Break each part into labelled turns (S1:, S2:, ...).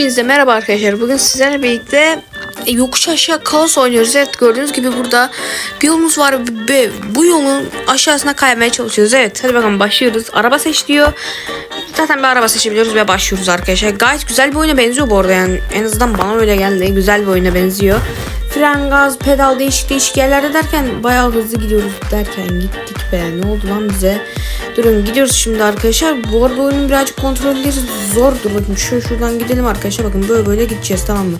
S1: Hepinize merhaba arkadaşlar. Bugün sizlerle birlikte e, yokuş aşağı kaos oynuyoruz. Evet gördüğünüz gibi burada bir yolumuz var bu yolun aşağısına kaymaya çalışıyoruz. Evet hadi bakalım başlıyoruz. Araba seç diyor. Zaten bir araba seçebiliyoruz ve başlıyoruz arkadaşlar. Gayet güzel bir oyuna benziyor bu arada yani. En azından bana öyle geldi. Güzel bir oyuna benziyor. Fren, gaz, pedal değişik değişik yerlerde derken bayağı hızlı gidiyoruz derken gittik be. Ne oldu lan bize? Durun gidiyoruz şimdi arkadaşlar. Bu arada oyunun birazcık kontrolleri zordur. Bakın şu şuradan gidelim arkadaşlar. Bakın böyle böyle gideceğiz tamam mı?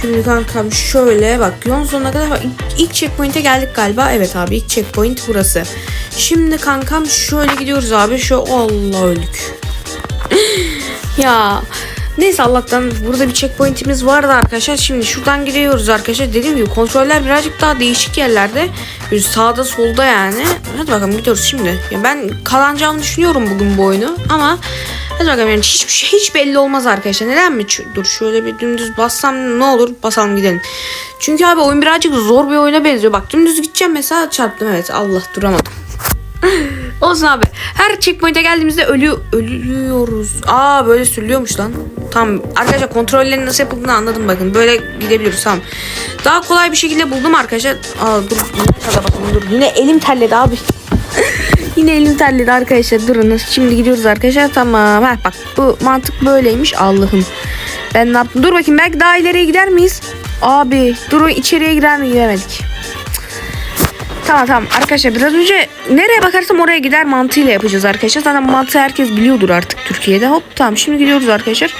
S1: Şimdi kankam şöyle bak yolun sonuna kadar ilk, ilk checkpoint'e geldik galiba. Evet abi ilk checkpoint burası. Şimdi kankam şöyle gidiyoruz abi. Şu Allah öldük. ya Neyse Allah'tan burada bir checkpoint'imiz vardı arkadaşlar. Şimdi şuradan gidiyoruz arkadaşlar. Dediğim gibi kontroller birazcık daha değişik yerlerde. Sağda solda yani. Hadi bakalım gidiyoruz şimdi. Ya ben kazanacağımı düşünüyorum bugün bu oyunu. Ama hadi bakalım yani hiçbir şey hiç belli olmaz arkadaşlar. Neden mi? Dur şöyle bir dümdüz bassam ne olur? Basalım gidelim. Çünkü abi oyun birazcık zor bir oyuna benziyor. Bak dümdüz gideceğim mesela çarptım. Evet Allah duramadım. Olsun abi. Her checkpoint'e geldiğimizde ölü ölüyoruz. Aa böyle sürülüyormuş lan. Tamam arkadaşlar kontrollerin nasıl yapıldığını anladım bakın. Böyle gidebiliyoruz tamam. Daha kolay bir şekilde buldum arkadaşlar. Aa dur. Hadi bakın dur. Yine elim terledi abi. Yine elim terledi arkadaşlar. Durun. Şimdi gidiyoruz arkadaşlar. Tamam. Heh, bak bu mantık böyleymiş. Allah'ım. Ben ne yaptım? Dur bakayım belki daha ileriye gider miyiz? Abi dur içeriye girer mi giremedik. Tamam tamam arkadaşlar biraz önce nereye bakarsam oraya gider mantığıyla yapacağız arkadaşlar. Zaten mantığı herkes biliyordur artık Türkiye'de. Hop tamam şimdi gidiyoruz arkadaşlar.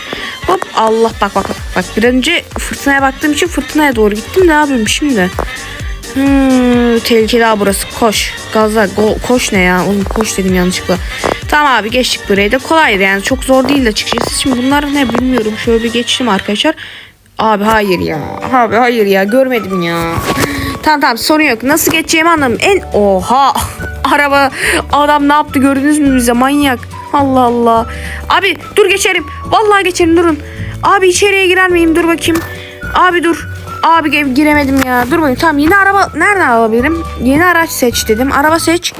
S1: Hop Allah bak bak bak. Bak bir önce fırtınaya baktığım için fırtınaya doğru gittim. Ne yapayım şimdi? Hmm, tehlikeli abi burası. Koş. Gazla. Go, koş ne ya? Oğlum koş dedim yanlışlıkla. Tamam abi geçtik burayı da. Kolaydı yani. Çok zor değil açıkçası. Şimdi bunlar ne bilmiyorum. Şöyle bir geçtim arkadaşlar. Abi hayır ya. Abi hayır ya. Görmedim ya. Tamam tamam sorun yok. Nasıl geçeceğimi anladım. En oha. Araba adam ne yaptı gördünüz mü bize manyak. Allah Allah. Abi dur geçerim. Vallahi geçerim durun. Abi içeriye girer miyim? Dur bakayım. Abi dur. Abi giremedim ya. Dur bakayım. Tamam yeni araba nereden alabilirim? Yeni araç seç dedim. Araba seç.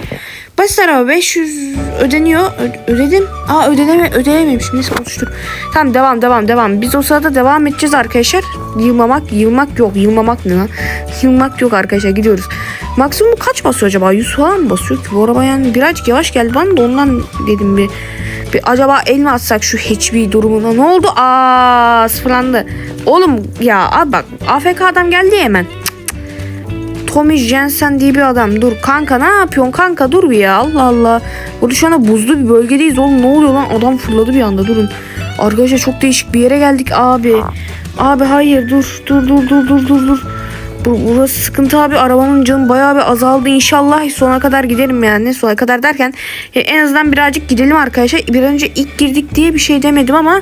S1: Basit araba 500 ödeniyor. Ö- ödedim. Aa ödeneme ödeyememişim. Neyse oluştur. Tamam devam devam devam. Biz o sırada devam edeceğiz arkadaşlar. Yılmamak yılmak yok. Yılmamak ne lan? Yılmak yok arkadaşlar gidiyoruz. Maksimum kaç basıyor acaba? 100 falan mı basıyor ki? Bu araba yani birazcık yavaş geldi bana da ondan dedim bir. bir acaba el mi atsak şu HB durumuna? Ne oldu? Aa sıfırlandı. Oğlum ya abi bak AFK adam geldi hemen. Tommy Jensen diye bir adam. Dur kanka ne yapıyorsun kanka? Dur bir ya Allah Allah. Burada şu anda buzlu bir bölgedeyiz oğlum. Ne oluyor lan? Adam fırladı bir anda durun. Arkadaşlar çok değişik bir yere geldik abi. Abi hayır dur dur dur dur dur dur dur. Bu, burası sıkıntı abi. Arabanın canı bayağı bir azaldı. İnşallah sona kadar giderim yani. Sona kadar derken e, en azından birazcık gidelim arkadaşlar. Bir önce ilk girdik diye bir şey demedim ama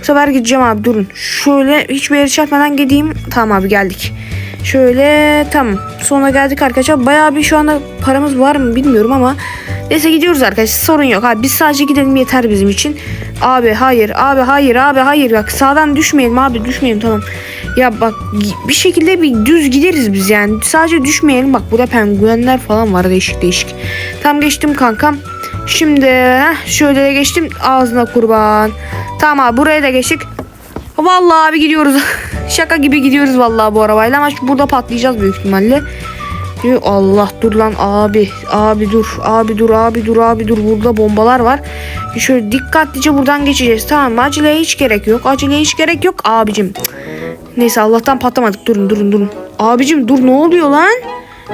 S1: bu sefer gideceğim abi. Durun. Şöyle hiçbir yere çarpmadan gideyim. Tamam abi geldik Şöyle tamam. Sonra geldik arkadaşlar. Bayağı bir şu anda paramız var mı bilmiyorum ama neyse gidiyoruz arkadaşlar. Sorun yok. Abi biz sadece gidelim yeter bizim için. Abi hayır. Abi hayır. Abi hayır. Bak sağdan düşmeyelim abi. Düşmeyelim tamam. Ya bak bir şekilde bir düz gideriz biz yani. Sadece düşmeyelim. Bak burada penguenler falan var değişik değişik. Tam geçtim kankam. Şimdi heh, şöyle de geçtim. Ağzına kurban. Tamam abi buraya da geçtik. Vallahi abi gidiyoruz. Şaka gibi gidiyoruz vallahi bu arabayla ama burada patlayacağız büyük ihtimalle. Allah dur lan abi. Abi dur. Abi dur. Abi dur. Abi dur. Burada bombalar var. Şöyle dikkatlice buradan geçeceğiz. Tamam mı? Aceleye hiç gerek yok. Aceleye hiç gerek yok abicim. Neyse Allah'tan patlamadık. Durun durun durun. Abicim dur ne oluyor lan?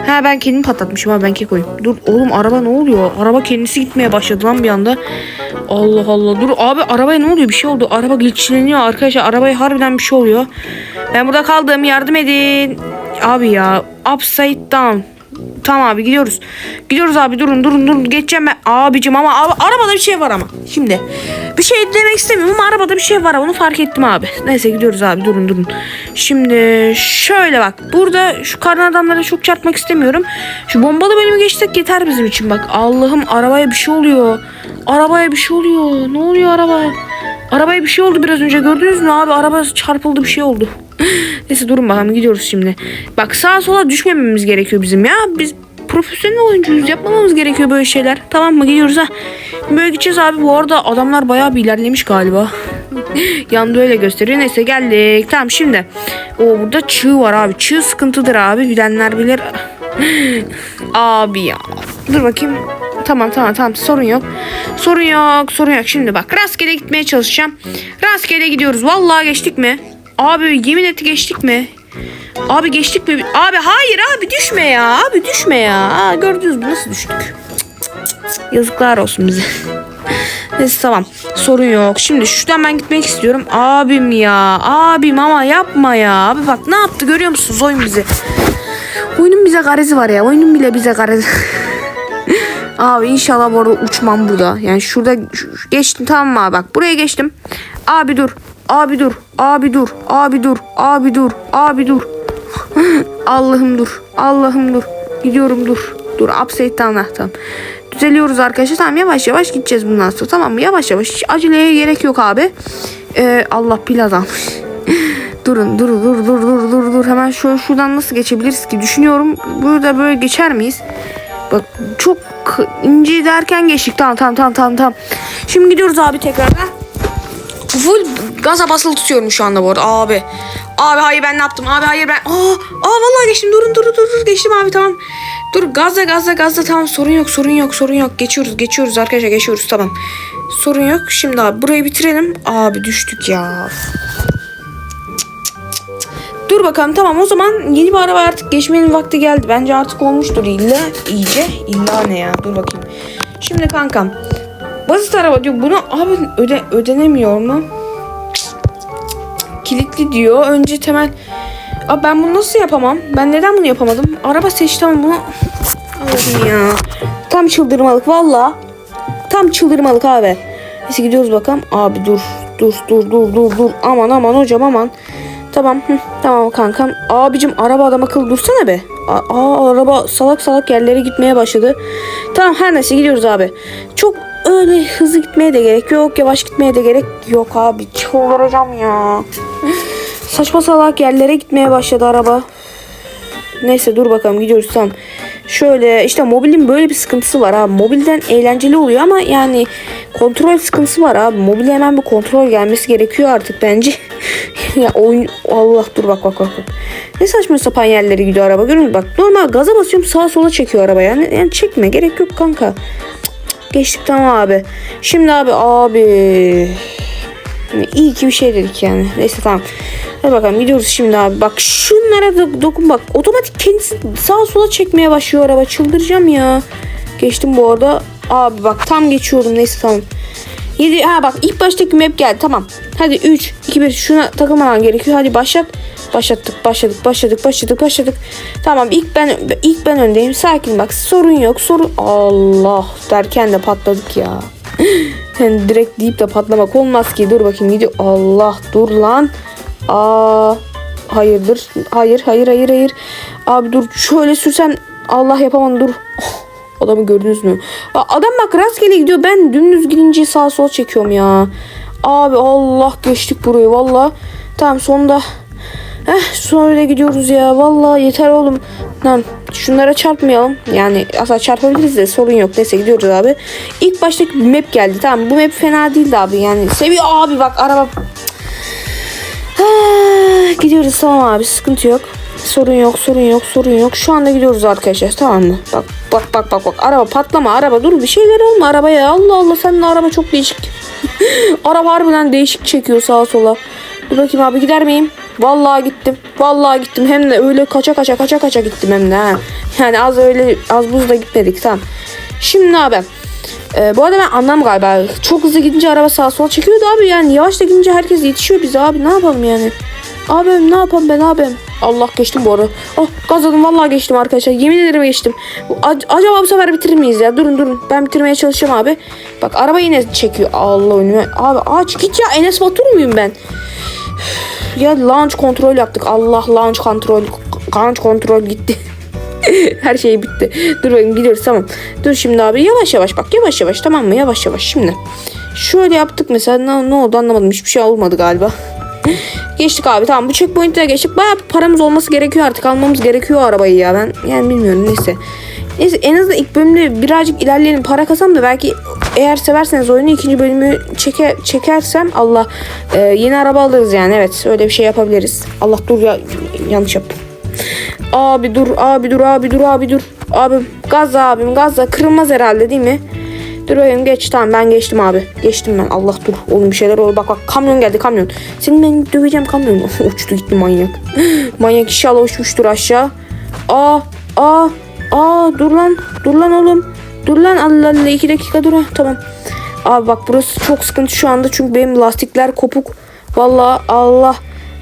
S1: Ha ben kendimi patlatmışım ha ben kekoyum. Dur oğlum araba ne oluyor? Araba kendisi gitmeye başladı lan bir anda. Allah Allah dur abi arabaya ne oluyor? Bir şey oldu. Araba glitchleniyor arkadaşlar. Arabaya harbiden bir şey oluyor. Ben burada kaldım yardım edin. Abi ya upside down. Tamam abi gidiyoruz. Gidiyoruz abi durun durun durun geçeceğim ben. Abicim ama abi, arabada bir şey var ama. Şimdi bir şey demek istemiyorum ama arabada bir şey var onu fark ettim abi. Neyse gidiyoruz abi durun durun. Şimdi şöyle bak burada şu karın adamlara çok çarpmak istemiyorum. Şu bombalı bölümü geçsek yeter bizim için bak. Allah'ım arabaya bir şey oluyor. Arabaya bir şey oluyor. Ne oluyor araba? Arabaya bir şey oldu biraz önce gördünüz mü abi? Araba çarpıldı bir şey oldu. Neyse durun bakalım gidiyoruz şimdi. Bak sağa sola düşmememiz gerekiyor bizim ya. Biz profesyonel oyuncuyuz. Yapmamamız gerekiyor böyle şeyler. Tamam mı? Gidiyoruz ha. Böyle gideceğiz abi. Bu arada adamlar bayağı bir ilerlemiş galiba. Yanında öyle gösteriyor. Neyse geldik. Tamam şimdi. O burada çığ var abi. Çığ sıkıntıdır abi. Bilenler bilir. abi ya. Dur bakayım. Tamam tamam tamam sorun yok. Sorun yok sorun yok. Şimdi bak rastgele gitmeye çalışacağım. Rastgele gidiyoruz. Vallahi geçtik mi? Abi yemin etti geçtik mi? Abi geçtik mi? Abi hayır abi düşme ya. Abi düşme ya. Aa, gördünüz mü nasıl düştük? Yazıklar olsun bize. Neyse tamam. Sorun yok. Şimdi şuradan ben gitmek istiyorum. Abim ya. Abim ama yapma ya. Abi bak ne yaptı görüyor musunuz oyun bizi. Oyunun bize garezi var ya. Oyunun bile bize garezi. Abi inşallah bu arada uçmam burada. Yani şurada şu- şu- geçtim tamam mı abi? Bak buraya geçtim. Abi dur. Abi dur. Abi dur. Abi dur. Abi dur. Abi dur. Allah'ım dur. Allah'ım dur. Gidiyorum dur. Dur upside down tamam. Düzeliyoruz arkadaşlar. Tamam yavaş yavaş gideceğiz bundan sonra. Tamam mı? Yavaş yavaş. Hiç aceleye gerek yok abi. Ee, Allah pil azalmış. Durun dur dur dur dur dur dur. Hemen şöyle şuradan nasıl geçebiliriz ki? Düşünüyorum. Burada böyle geçer miyiz? Bak çok ince derken geçtik. Tamam tamam tamam tamam tamam. Şimdi gidiyoruz abi tekrardan. Full gaza basılı tutuyorum şu anda bu arada abi. Abi hayır ben ne yaptım? Abi hayır ben. Aa, aa vallahi geçtim. Durun dur dur dur geçtim abi tamam. Dur gazla gazla gazla tamam sorun yok sorun yok sorun yok. Geçiyoruz geçiyoruz arkadaşlar geçiyoruz tamam. Sorun yok. Şimdi abi burayı bitirelim. Abi düştük ya. Dur bakalım tamam o zaman yeni bir araba artık geçmenin vakti geldi. Bence artık olmuştur illa iyice. İlla ne ya dur bakayım. Şimdi kankam basit araba diyor bunu abi öde, ödenemiyor mu? Kilitli diyor. Önce temel Abi ben bunu nasıl yapamam? Ben neden bunu yapamadım? Araba seçtim ama bunu Allah'ım ya. Tam çıldırmalık valla. Tam çıldırmalık abi. Neyse gidiyoruz bakalım. Abi dur. Dur dur dur dur dur. Aman aman hocam aman. Tamam. Hı, tamam kankam. Abicim araba adam akıllı dursana be. Aa, araba salak salak yerlere gitmeye başladı. Tamam her neyse gidiyoruz abi. Çok öyle hızlı gitmeye de gerek yok. Yavaş gitmeye de gerek yok abi. Çıldıracağım ya. Saçma salak yerlere gitmeye başladı araba. Neyse dur bakalım gidiyoruz tamam. Şöyle işte mobilin böyle bir sıkıntısı var abi. Mobilden eğlenceli oluyor ama yani kontrol sıkıntısı var abi. Mobile hemen bir kontrol gelmesi gerekiyor artık bence. ya oyun Allah dur bak bak bak. Ne saçma sapan yerlere gidiyor araba görüyor musun? Bak normal gaza basıyorum sağa sola çekiyor araba yani. Yani çekme gerek yok kanka. Geçtik tamam abi. Şimdi abi abi. Yani iyi ki bir şey dedik yani. Neyse tamam. Hadi bakalım gidiyoruz şimdi abi. Bak şunlara da dokun bak. Otomatik kendisi sağa sola çekmeye başlıyor araba. Çıldıracağım ya. Geçtim bu arada. Abi bak tam geçiyorum. Neyse tamam. 7 ha bak ilk baştaki map geldi. Tamam. Hadi 3 2 1 şuna takılmaman gerekiyor. Hadi başlat. Başlattık, başladık, başladık, başladık, başladık. Tamam ilk ben ilk ben öndeyim. Sakin bak. Sorun yok. Sorun Allah derken de patladık ya. Yani direkt deyip de patlamak olmaz ki. Dur bakayım gidiyor. Allah dur lan. Aa hayırdır. Hayır hayır hayır hayır. Abi dur şöyle sürsen Allah yapamam dur. Oh, adamı gördünüz mü? Adam bak rastgele gidiyor. Ben dümdüz gidince sağa sola çekiyorum ya. Abi Allah geçtik burayı valla. Tamam sonunda. Eh sonra gidiyoruz ya. Valla yeter oğlum. Tamam şunlara çarpmayalım. Yani aslında çarpabiliriz de sorun yok. Neyse gidiyoruz abi. İlk baştaki map geldi. Tamam bu map fena değildi abi. Yani seviyor abi bak araba. Ah, gidiyoruz tamam abi sıkıntı yok. Sorun yok sorun yok sorun yok. Şu anda gidiyoruz arkadaşlar tamam mı? Bak bak bak bak bak. Araba patlama araba dur bir şeyler olma arabaya. Allah Allah senin araba çok değişik. araba harbiden değişik çekiyor sağa sola. Dur bakayım abi gider miyim? Vallahi gittim. Vallahi gittim. Hem de öyle kaça kaça kaça kaça gittim hem de ha. Yani az öyle az buzda gitmedik tamam. Şimdi haber? Ee, bu arada ben anlam galiba. Çok hızlı gidince araba sağa sola çekiyordu abi yani. Yavaş da gidince herkes yetişiyor bize abi. Ne yapalım yani? Abim ne yapalım ben abim? Allah geçtim bu arada. Oh gazladım vallahi geçtim arkadaşlar. Yemin ederim geçtim. Acaba bu sefer bitirir miyiz ya? Durun durun. Ben bitirmeye çalışacağım abi. Bak araba yine çekiyor. Allah önüme. Abi aç git ya. Enes Batur muyum ben? Ya launch kontrol yaptık. Allah launch kontrol. Launch kontrol gitti. Her şey bitti. Dur bakayım gidiyoruz tamam. Dur şimdi abi yavaş yavaş bak yavaş yavaş tamam mı? Yavaş yavaş şimdi. Şöyle yaptık mesela ne, ne oldu anlamadım. Hiçbir şey olmadı galiba. Geçtik abi tamam bu checkpoint'e geçtik. Bayağı paramız olması gerekiyor artık. Almamız gerekiyor arabayı ya ben. Yani bilmiyorum neyse. Neyse en azından ilk bölümde birazcık ilerleyelim. Para kasam da belki eğer severseniz oyunu ikinci bölümü çeker, çekersem Allah e, yeni araba alırız yani. Evet öyle bir şey yapabiliriz. Allah dur ya yanlış yaptım. Abi dur abi dur abi dur abi dur. Abim gazla abim gazla kırılmaz herhalde değil mi? Dur bakayım geç tamam ben geçtim abi. Geçtim ben Allah dur oğlum bir şeyler oldu bak bak kamyon geldi kamyon. Senin ben döveceğim kamyon. Uçtu gitti manyak. manyak inşallah uçmuştur aşağı. Aa aa aa dur lan dur lan oğlum. Dur lan Allah Allah iki dakika dur ha tamam. Abi bak burası çok sıkıntı şu anda çünkü benim lastikler kopuk. Vallahi Allah.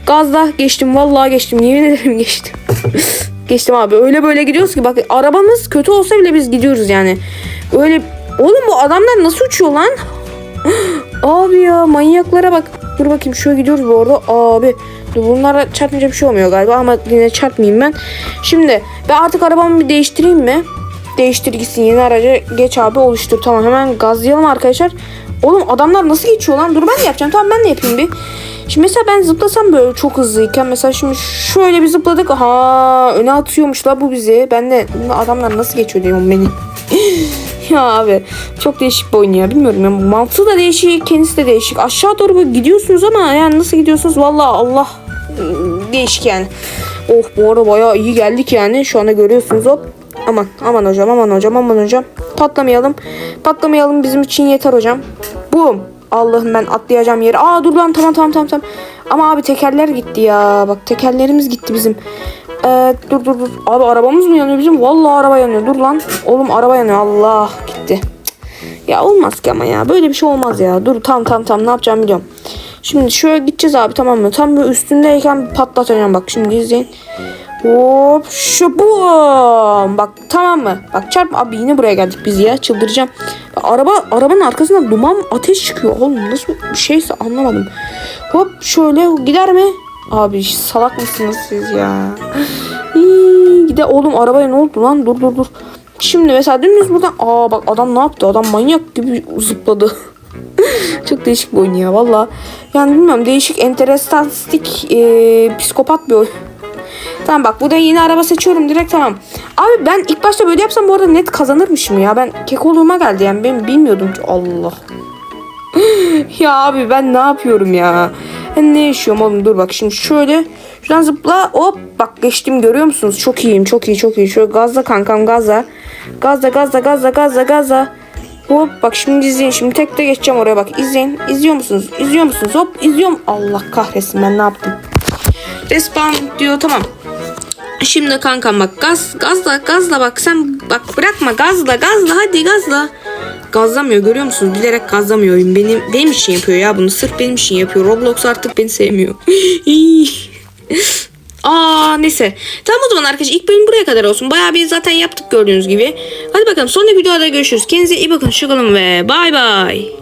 S1: Gazla geçtim vallahi geçtim yemin ederim geçtim. geçtim abi öyle böyle gidiyoruz ki bak arabamız kötü olsa bile biz gidiyoruz yani. Öyle oğlum bu adamlar nasıl uçuyor lan? abi ya manyaklara bak. Dur bakayım şöyle gidiyoruz bu arada. Abi dur bunlara çarpınca bir şey olmuyor galiba ama yine çarpmayayım ben. Şimdi ben artık arabamı bir değiştireyim mi? Değiştir gitsin yeni araca geç abi oluştur. Tamam hemen gazlayalım arkadaşlar. Oğlum adamlar nasıl geçiyor lan? Dur ben de yapacağım. Tamam ben de yapayım bir. Şimdi mesela ben zıplasam böyle çok hızlıyken mesela şimdi şöyle bir zıpladık. Ha öne atıyormuş la bu bizi. Ben de adamlar nasıl geçiyor diyorum beni. ya abi çok değişik bir oyun ya. Bilmiyorum ya. Mantığı da değişik, kendisi de değişik. Aşağı doğru böyle gidiyorsunuz ama yani nasıl gidiyorsunuz? Vallahi Allah ıı, değişik yani. Oh bu arada bayağı iyi geldik yani. Şu anda görüyorsunuz hop. Aman aman hocam aman hocam aman hocam. Patlamayalım. Patlamayalım bizim için yeter hocam. Bum. Allah'ım ben atlayacağım yere. Aa dur lan tamam tamam tamam tamam. Ama abi tekerler gitti ya. Bak tekerlerimiz gitti bizim. Ee, dur dur dur. Abi arabamız mı yanıyor bizim? Vallahi araba yanıyor. Dur lan. Oğlum araba yanıyor. Allah gitti. Ya olmaz ki ama ya. Böyle bir şey olmaz ya. Dur tam tam tam ne yapacağım biliyorum. Şimdi şöyle gideceğiz abi tamam mı? Tam böyle üstündeyken patlatacağım bak. Şimdi izleyin. Hop şu bu. Bak tamam mı? Bak çarpma abi yine buraya geldik biz ya. Çıldıracağım. Araba arabanın arkasından duman ateş çıkıyor. Oğlum nasıl bir şeyse anlamadım. Hop şöyle gider mi? Abi salak mısınız siz ya? Gide oğlum arabaya ne oldu lan? Dur dur dur. Şimdi mesela dümdüz buradan aa bak adam ne yaptı? Adam manyak gibi zıpladı. Çok değişik bir oyun ya valla. Yani bilmiyorum değişik enteresanstik e, psikopat bir oyun. Tamam bak burada yeni araba seçiyorum direkt tamam. Abi ben ilk başta böyle yapsam bu arada net kazanırmışım ya. Ben kekoluğuma geldi yani ben bilmiyordum Allah. ya abi ben ne yapıyorum ya? Ben ne yaşıyorum oğlum dur bak şimdi şöyle şuradan zıpla hop bak geçtim görüyor musunuz? Çok iyiyim çok iyi çok iyi. Şöyle gazla kankam gazla. Gazla gazla gazla gazla gazla. Hop bak şimdi izleyin şimdi tek de geçeceğim oraya bak izleyin. İzliyor musunuz? İzliyor musunuz? Hop izliyorum. Allah kahretsin ben ne yaptım? Respawn diyor tamam. Şimdi kankam bak gaz gazla gazla bak sen bak bırakma gazla gazla hadi gazla. Gazlamıyor görüyor musunuz? Bilerek gazlamıyor oyun. Benim benim için yapıyor ya bunu. Sırf benim için yapıyor. Roblox artık beni sevmiyor. Aa neyse. Tamam o zaman arkadaşlar ilk bölüm buraya kadar olsun. Bayağı bir zaten yaptık gördüğünüz gibi. Hadi bakalım sonraki videoda görüşürüz. Kendinize iyi bakın. Şokalım ve bay bay.